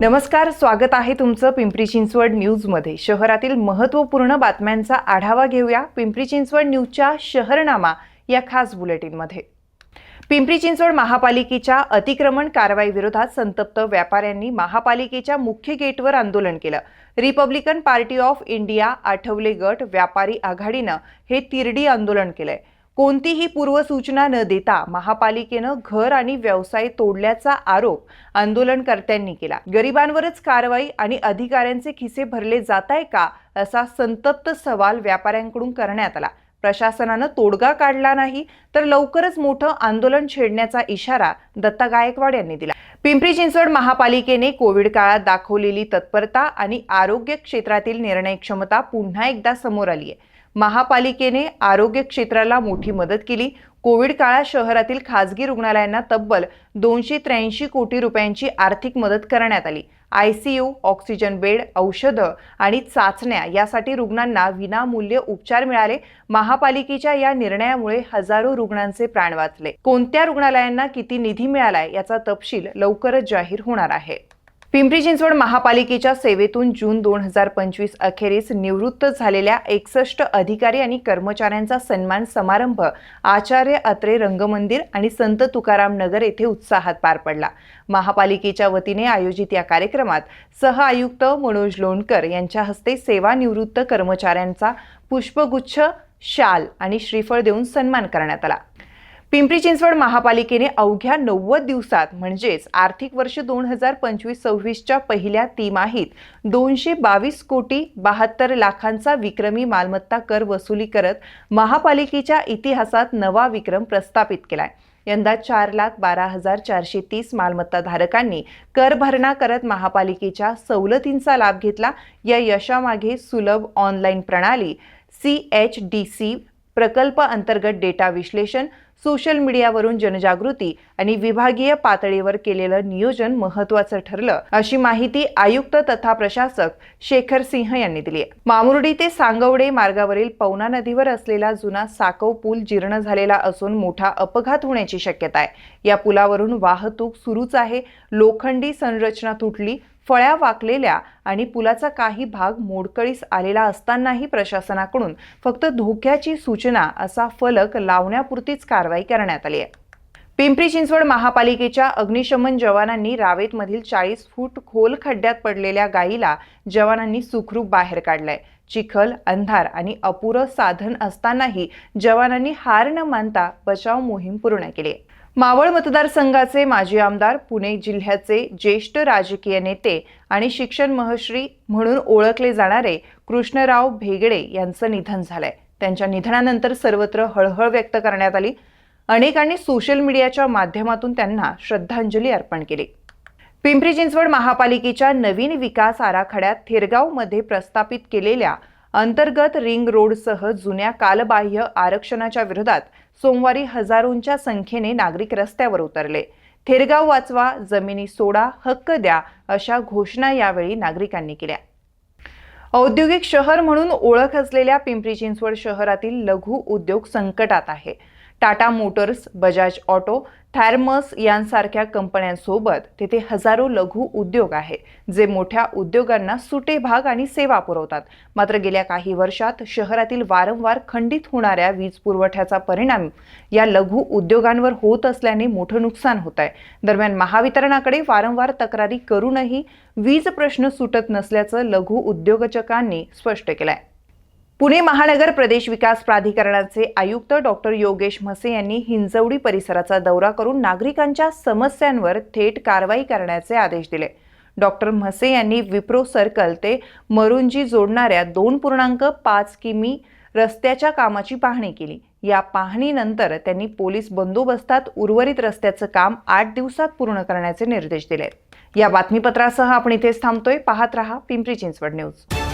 नमस्कार स्वागत आहे तुमचं पिंपरी चिंचवड न्यूजमध्ये. शहरातील महत्त्वपूर्ण बातम्यांचा आढावा घेऊया पिंपरी चिंचवड न्यूजच्या शहरनामा या खास बुलेटिनमध्ये. पिंपरी चिंचवड महापालिकेच्या अतिक्रमण कारवाई विरोधात संतप्त व्यापाऱ्यांनी महापालिकेच्या मुख्य गेटवर आंदोलन केलं. Republican party of India Athawale गट व्यापारी आघाडीनं हे तिरडी आंदोलन केलंय. कोणतीही पूर्वसूचना न देता महापालिकेनं घर आणि व्यवसाय तोडल्याचा आरोप आंदोलनकर्त्यांनी केला. गरिबांवरच कारवाई आणि अधिकाऱ्यांचे खिसे भरले जात आहे का असा संतप्त सवाल व्यापाऱ्यांकडून करण्यात आला. प्रशासनानं तोडगा काढला नाही तर लवकरच मोठं आंदोलन छेडण्याचा इशारा दत्ता गायकवाड यांनी दिला. पिंपरी चिंचवड महापालिकेने कोविड काळात दाखवलेली तत्परता आणि आरोग्य क्षेत्रातील निर्णय क्षमता पुन्हा एकदा समोर आली आहे महापालिकेने आरोग्य क्षेत्राला मोठी मदत केली. कोविड काळात शहरातील खासगी रुग्णालयांना तब्बल दोनशे त्र्याऐंशी कोटी रुपयांची आर्थिक मदत करण्यात आली. I C U oxygen bed औषधं आणि चाचण्या यासाठी रुग्णांना विनामूल्य उपचार मिळाले. महापालिकेच्या या निर्णयामुळे हजारो रुग्णांचे प्राण वाचले. कोणत्या रुग्णालयांना किती निधी मिळालाय याचा तपशील लवकरच जाहीर होणार आहे. पिंपरी चिंचवड महापालिकेच्या सेवेतून जून दोन हजार पंचवीस अखेरीस निवृत्त झालेल्या एकसष्ट अधिकारी आणि कर्मचाऱ्यांचा सन्मान समारंभ आचार्य अत्रे रंगमंदिर आणि संत तुकाराम नगर येथे उत्साहात पार पडला. महापालिकेच्या वतीने आयोजित या कार्यक्रमात सह आयुक्त मनोज लोणकर यांच्या हस्ते सेवानिवृत्त कर्मचाऱ्यांचा पुष्पगुच्छ शाल आणि श्रीफळ देऊन सन्मान करण्यात आला. पिंपरी चिंचवड महापालिकेने अवघ्या नव्वद दिवसात म्हणजेच आर्थिक वर्ष दोन हजार पंचवीस सव्वीसच्या पहिल्या तिमाहीत दोनशे बावीस कोटी बहात्तर लाखांचा विक्रमी मालमत्ता कर वसुली करत महापालिकेच्या इतिहासात नवा विक्रम प्रस्थापित केलाय. यंदा चार लाख बारा हजार चारशे तीस मालमत्ताधारकांनी कर भरणा करत महापालिकेच्या सवलतींचा लाभ घेतला. या यशामागे सुलभ ऑनलाईन प्रणाली सी एच डी सी प्रकल्प अंतर्गत डेटा विश्लेषण सोशल मीडियावरून जनजागृती आणि विभागीय पातळीवर केलेलं नियोजन महत्वाचं ठरलं अशी माहिती आयुक्त तथा प्रशासक शेखर सिंह यांनी दिली आहे. मामुर्डी ते सांगवडे मार्गावरील पवना नदीवर असलेला जुना साकव पूल जीर्ण झालेला असून मोठा अपघात होण्याची शक्यता आहे. या पुलावरून वाहतूक सुरूच आहे. लोखंडी संरचना तुटली फळ्या वाकलेल्या आणि पुलाचा काही भाग मोडकळीस आलेला असतानाही प्रशासनाकडून फक्त धोक्याची सूचना असा फलक लावण्यापुरतीच कारवाई करण्यात आली आहे. पिंपरी चिंचवड महापालिकेच्या अग्निशमन जवानांनी रावेतमधील चाळीस फूट खोल खड्ड्यात पडलेल्या गायीला जवानांनी सुखरूप बाहेर काढलाय. चिखल अंधार आणि अपुरं साधन असतानाही जवानांनी हार न मानता बचाव मोहीम पूर्ण केली मावळ मतदारसंघाचे माजी आमदार पुणे जिल्ह्याचे ज्येष्ठ राजकीय नेते आणि शिक्षण महश्री म्हणून ओळखले जाणारे कृष्णराव भेगडे यांचं निधन झालंय. त्यांच्या निधनानंतर सर्वत्र हळहळ व्यक्त करण्यात आली. अनेकांनी सोशल मीडियाच्या माध्यमातून त्यांना श्रद्धांजली अर्पण केली. पिंपरी चिंचवड महापालिकेच्या नवीन विकास आराखड्यात थेरगावमध्ये प्रस्थापित केलेल्या अंतर्गत रिंग रोडसह जुन्या कालबाह्य आरक्षणाच्या विरोधात सोमवारी हजारोंच्या संख्येने नागरिक रस्त्यावर उतरले. थेरगाव वाचवा जमिनी सोडा हक्क द्या अशा घोषणा यावेळी नागरिकांनी केल्या. औद्योगिक शहर म्हणून ओळख असलेल्या पिंपरी चिंचवड शहरातील लघु उद्योग संकटात आहे. Tata Motors Bajaj Auto Thermax यांसारख्या कंपन्यांसोबत तेथे हजारो लघु उद्योग आहे जे मोठ्या उद्योगांना सुटे भाग आणि सेवा पुरवतात. मात्र गेल्या काही वर्षात शहरातील वारंवार खंडित होणाऱ्या वीज पुरवठ्याचा परिणाम या लघु उद्योगांवर होत असल्याने मोठं नुकसान होत आहे. दरम्यान महावितरणाकडे वारंवार तक्रारी करूनही वीज प्रश्न सुटत नसल्याचं लघु उद्योजकांनी स्पष्ट केलं आहे पुणे महानगर प्रदेश विकास प्राधिकरणाचे आयुक्त डॉक्टर योगेश म्हसे यांनी हिंजवडी परिसराचा दौरा करून नागरिकांच्या समस्यांवर थेट कारवाई करण्याचे आदेश दिले. डॉक्टर म्हसे यांनी विप्रो सर्कल ते मरुंजी जोडणाऱ्या दोन पूर्णांक पाच किमी रस्त्याच्या कामाची पाहणी केली. या पाहणीनंतर त्यांनी पोलीस बंदोबस्तात उर्वरित रस्त्याचं काम आठ दिवसात पूर्ण करण्याचे निर्देश दिले. या बातमीपत्रासह आपण इथेच थांबतोय. पाहत रहा पिंपरी चिंचवड न्यूज.